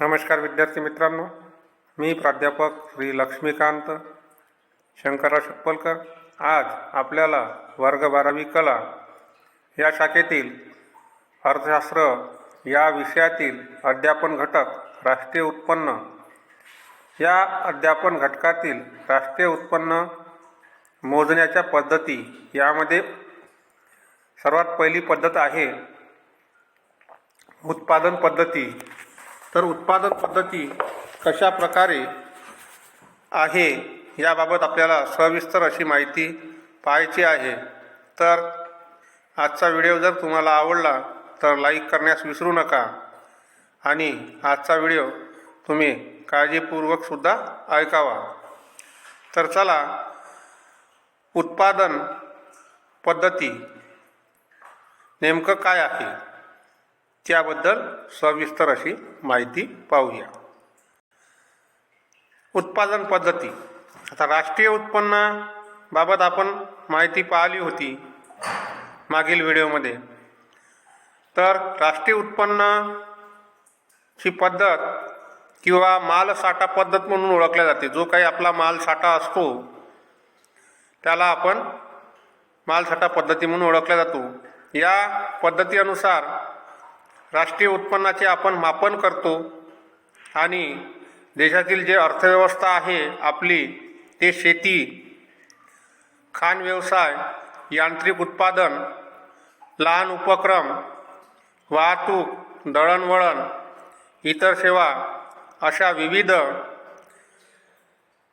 नमस्कार विद्यार्थी मित्रांनो. मी प्राध्यापक श्री लक्ष्मीकांत शंकरराव शप्पलकर. आज आपल्याला वर्ग बारावी कला या शाखेतील अर्थशास्त्र या विषयातील अध्यापन घटक राष्ट्रीय उत्पन्न या अध्यापन घटकातील राष्ट्रीय उत्पन्न मोजण्याच्या पद्धती यामध्ये सर्वात पहिली पद्धत आहे उत्पादन पद्धती. तर उत्पादन पद्धती कशा प्रकारे आहे याबाबत आपल्याला सविस्तर अशी माहिती पाहायची आहे. तर आजचा व्हिडिओ जर तुम्हाला आवडला तर लाईक करण्यास विसरू नका. आणि आजचा व्हिडिओ तुम्ही काळजीपूर्वकसुद्धा ऐकावा. तर चला उत्पादन पद्धती नेमकं काय आहे? त्याबद्दल सविस्तर अशी माहिती पाहूया. उत्पादन पद्धती. आता राष्ट्रीय उत्पन्नाबाबत आपण माहिती पाहिली होती मागील व्हिडिओमध्ये. तर राष्ट्रीय उत्पन्नाची पद्धत किंवा मालसाठा पद्धत म्हणून ओळखल्या जाते. जो काही आपला मालसाठा असतो त्याला आपण मालसाठा पद्धती म्हणून ओळखला जातो. या पद्धतीनुसार राष्ट्रीय उत्पन्नाचे आपण मापन करतो आणि देशातील जे अर्थव्यवस्था आहे आपली ते शेती खाण व्यवसाय यांत्रिक उत्पादन लहान उपक्रम वाहतूक दळणवळण इतर सेवा अशा विविध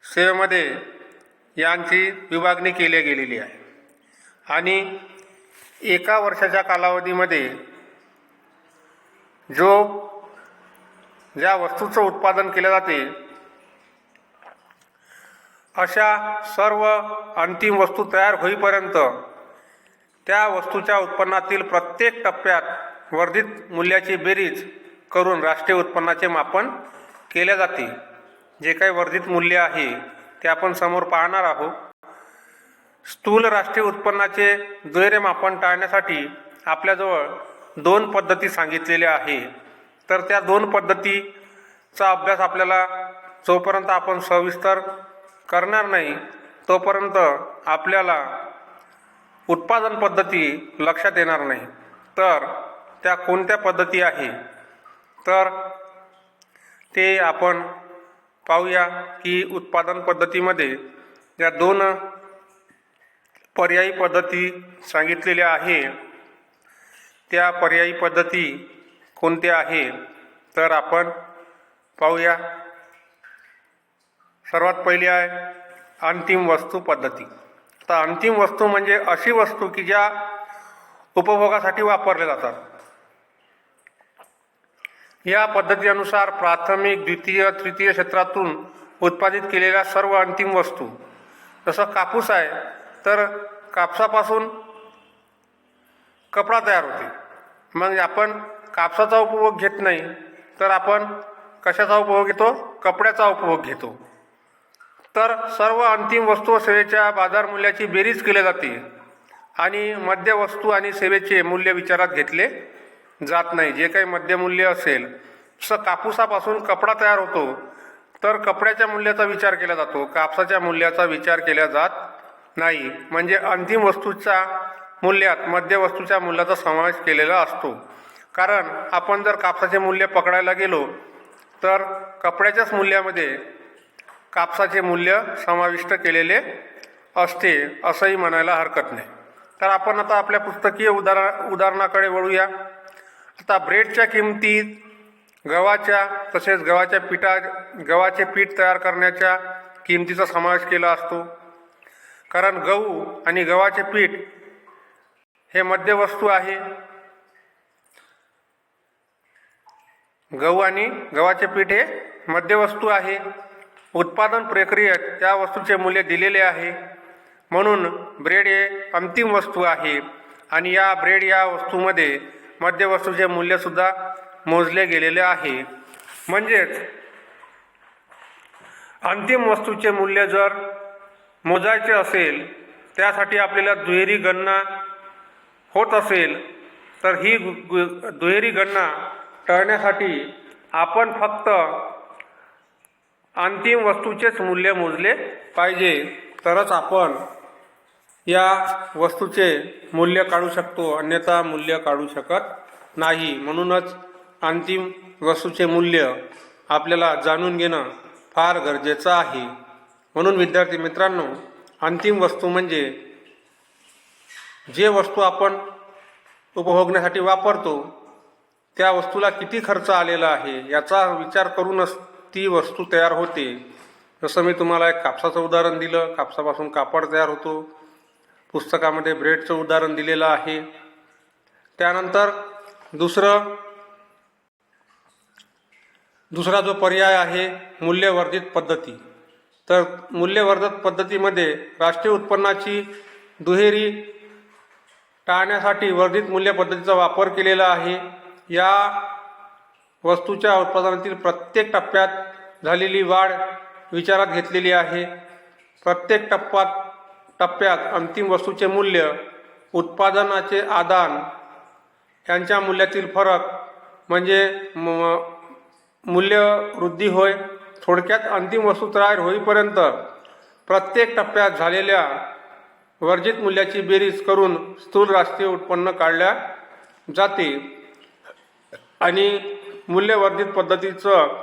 सेवेमध्ये यांची विभागणी केली गेलेली आहे. आणि एका वर्षाच्या कालावधीमध्ये जो ज्या वस्तूचं उत्पादन केले जाते अशा सर्व अंतिम वस्तू तयार होईपर्यंत त्या वस्तूच्या उत्पन्नातील प्रत्येक टप्प्यात वर्धित मूल्याची बेरीज करून राष्ट्रीय उत्पन्नाचे मापन केले जाते. जे काही वर्धित मूल्य आहे ते आपण समोर पाहणार आहोत. स्थूल राष्ट्रीय उत्पन्नाचे दुहेरे मापन टाळण्यासाठी आपल्याजवळ दोन पद्धती सांगितलेल्या आहे तर त्या दोन पद्धतीचा अभ्यास आपल्याला जोपर्यंत आपण सविस्तर करणार नाही तोपर्यंत आपल्याला उत्पादन पद्धती लक्षात येणार नाही. तर त्या कोणत्या पद्धती आहे? तर ते आपण पाहूया की उत्पादन पद्धतीमध्ये या दोन पर्यायी पद्धती सांगितलेल्या आहे. त्या पर्यायी पद्धती कोणत्या आहे तर आपण पाहूया. सर्वात पहिली आहे अंतिम वस्तू पद्धती. तर अंतिम वस्तू म्हणजे अशी वस्तू की ज्या उपभोगासाठी वापरल्या जातात. या पद्धतीनुसार प्राथमिक द्वितीय तृतीय क्षेत्रातून उत्पादित केलेल्या सर्व अंतिम वस्तू जसं कापूस आहे तर कापसापासून कपडा तयार होते. मग आपण कापसाचा उपभोग घेत नाही तर आपण कशाचा उपभोग घेतो? कपड्याचा उपभोग घेतो. तर सर्व अंतिम वस्तू व सेवेच्या बाजार मूल्याची बेरीज केली जाते आणि मध्यवस्तू आणि सेवेचे मूल्य विचारात घेतले जात नाही. जे काही मध्यमूल्य असेल जसं कापूसापासून कपडा तयार होतो तर कपड्याच्या मूल्याचा विचार केला जातो. कापसाच्या मूल्याचा विचार केला जात नाही. म्हणजे अंतिम वस्तूचा मूल्यात मध्यवस्तूच्या मूल्याचा समावेश केलेला असतो. कारण आपण जर कापसाचे मूल्य पकडायला गेलो तर कपड्याच्याच मूल्यामध्ये कापसाचे मूल्य समाविष्ट केलेले असते असंही म्हणायला हरकत नाही. तर आपण आता आपल्या पुस्तकीय उदाहरण उदाहरणाकडे वळूया. आता ब्रेडच्या किमतीत गव्हाच्या तसेच गव्हाच्या पिठा गव्हाचे पीठ तयार करण्याच्या किमतीचा समावेश केला असतो. कारण गहू आणि गव्हाचे पीठ हे मध्यवस्तू आहे. गहू आणि गव्हाचे पीठ हे मध्यवस्तू आहे. उत्पादन प्रक्रियेत या वस्तूचे मूल्य दिलेले आहे. म्हणून ब्रेड हे अंतिम वस्तू आहे आणि या ब्रेड या वस्तूमध्ये मध्यवस्तूचे मूल्यसुद्धा मोजले गेलेले आहे. म्हणजेच अंतिम वस्तूचे मूल्य जर मोजायचे असेल त्यासाठी आपल्याला दुहेरी गणना होत असेल तर ही दुहेरी गणना टळण्यासाठी आपण फक्त अंतिम वस्तूचेच मूल्य मोजले पाहिजे. तरच आपण या वस्तूचे मूल्य काढू शकतो अन्यथा मूल्य काढू शकत नाही. म्हणूनच अंतिम वस्तूचे मूल्य आपल्याला जाणून घेणं फार गरजेचं आहे. म्हणून विद्यार्थी मित्रांनो अंतिम वस्तू म्हणजे जे वस्तू आपण उपभोगण्यासाठी वापरतो त्या वस्तूला किती खर्च आलेला आहे याचा विचार करूनच ती वस्तू तयार होते. जसं मी तुम्हाला एक कापसाचं उदाहरण दिलं. कापसापासून कापड तयार होतो. पुस्तकामध्ये ब्रेडचं उदाहरण दिलेलं आहे. त्यानंतर दुसरं दुसरा जो पर्याय आहे मूल्यवर्धित पद्धती. तर मूल्यवर्धित पद्धतीमध्ये राष्ट्रीय उत्पन्नाची दुहेरी टाळण्यासाठी वर्धित मूल्य पद्धतीचा वापर केलेला आहे. या वस्तूच्या उत्पादनातील प्रत्येक टप्प्यात झालेली वाढ विचारात घेतलेली आहे. प्रत्येक टप्प्यात टप्प्यात अंतिम वस्तूचे मूल्य उत्पादनाचे आदान यांच्या मूल्यातील फरक म्हणजे म- मूल्य वृद्धी होय थोडक्यात अंतिम वस्तू तयार होईपर्यंत प्रत्येक टप्प्यात झालेल्या वर्जित मूल्याची बेरीज करून स्थूल राष्ट्रीय उत्पन्न काढल्या जाते. आणि मूल्यवर्धित पद्धतीचं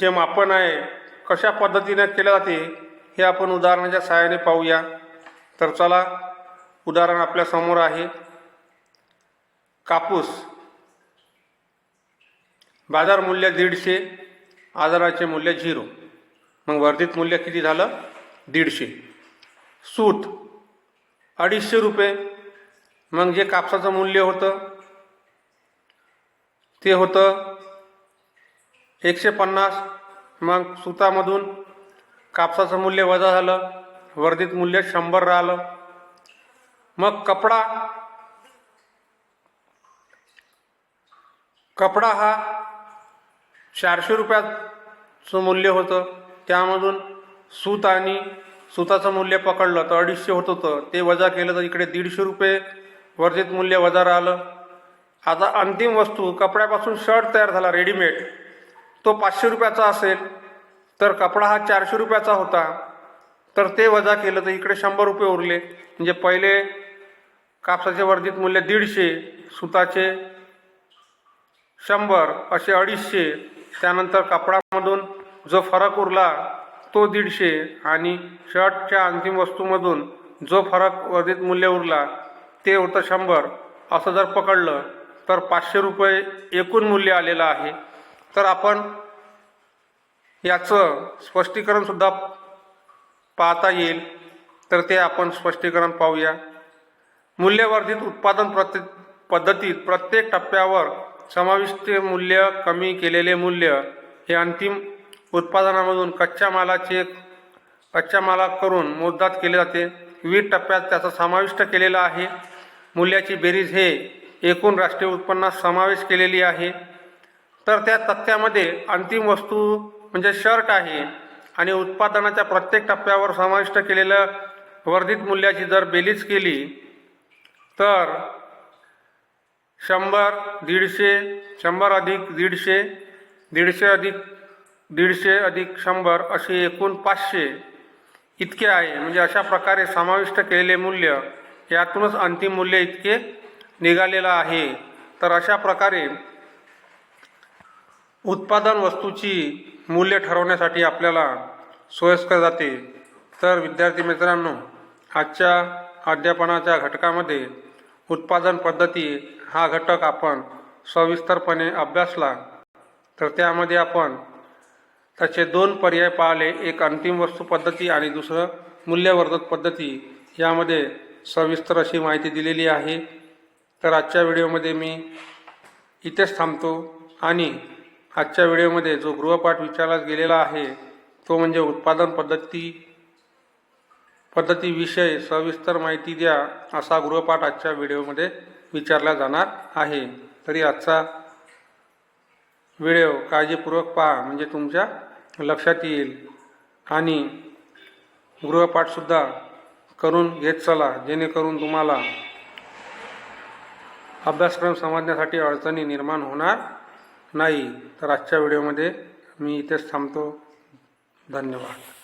जे मापन आहे कशा पद्धतीने केलं जाते हे आपण उदाहरणाच्या सहाय्याने पाहूया. तर चला उदाहरण आपल्यासमोर आहे. कापूस. बाजार मूल्य दीडशे आजाराचे मूल्य झिरो. मग वर्धित मूल्य किती झालं? दीडशे. सूत अडीचशे रुपये. मग जे कापसाचं मूल्य होतं ते होतं एकशे पन्नास. मग सुतामधून कापसाचं मूल्य वजा झालं वर्धित मूल्य शंभर राहिलं. मग कपडा कपडा हा चारशे रुपयाचं मूल्य होतं. त्यामधून सूत आणि सुताचं मूल्य पकडलं तर अडीचशे होत होतं. ते वजा केलं तर इकडे दीडशे रुपये वर्जित मूल्य वजा राहिलं. आता अंतिम वस्तू कपड्यापासून शर्ट तयार झाला रेडीमेड तो पाचशे रुपयाचा असेल तर कपडा हा चारशे रुपयाचा होता. तर ते वजा केलं तर इकडे शंभर रुपये उरले. म्हणजे पहिले कापसाचे वर्धित मूल्य दीडशे सुताचे शंभर असे अडीचशे. त्यानंतर कपडामधून जो फरक उरला तो दीडशे आणि शर्टच्या अंतिम वस्तूमधून जो फरक वर्धित मूल्य उरला ते होतं शंभर. असं जर पकडलं तर पाचशे रुपये एकूण मूल्य आलेलं आहे. तर आपण याचं स्पष्टीकरणसुद्धा पाहता येईल. तर ते आपण स्पष्टीकरण पाहूया. मूल्यवर्धित उत्पादन प्रति पद्धतीत प्रत्येक टप्प्यावर समाविष्ट मूल्य कमी केलेले मूल्य हे अंतिम उत्पादनामधून कच्च्या मालाचे कच्च्या माला करून मोजदात केले जाते. विविध टप्प्यात त्याचा समाविष्ट केलेला आहे. मूल्याची बेरीज हे एकूण राष्ट्रीय उत्पन्नात समावेश केलेली आहे. तर त्या तथ्यामध्ये अंतिम वस्तू म्हणजे शर्ट आहे आणि उत्पादनाच्या प्रत्येक टप्प्यावर समाविष्ट केलेल्या वर्धित मूल्याची जर बेलीज केली तर शंभर दीडशे शंभर अधिक दीडशे दीडशे अधिक दीडशे अधिक शंभर असे एकूण पाचशे इतके आहे. म्हणजे अशा प्रकारे समाविष्ट केलेले मूल्य यातूनच अंतिम मूल्य इतके निघालेलं आहे. तर अशा प्रकारे उत्पादन वस्तूची मूल्य ठरवण्यासाठी आपल्याला सोयस्कर जाते. तर विद्यार्थी मित्रांनो आजच्या अध्यापनाच्या घटकामध्ये उत्पादन पद्धती हा घटक आपण सविस्तरपणे अभ्यासला. तर त्यामध्ये आपण त्याचे दोन पर्याय पाहिले. एक अंतिम वस्तू पद्धती आणि दुसरं मूल्यवर्धक पद्धती. यामध्ये सविस्तर अशी माहिती दिलेली आहे. तर आजच्या व्हिडिओमध्ये मी इथेच थांबतो. आणि आजच्या व्हिडिओमध्ये जो गृहपाठ विचारला गेलेला आहे तो म्हणजे उत्पादन पद्धती पद्धतीविषयी सविस्तर माहिती द्या असा गृहपाठ आजच्या व्हिडिओमध्ये विचारला जाणार आहे. तरी आजचा व्हिडिओ काळजीपूर्वक पहा म्हणजे तुमच्या लक्षात येईल. आणि गृहपाठसुद्धा करून घेत चला जेणेकरून तुम्हाला अभ्यासक्रम समजण्यासाठी अडचणी निर्माण होणार नाही. तर आजच्या व्हिडिओमध्ये मी इथेच थांबतो. धन्यवाद.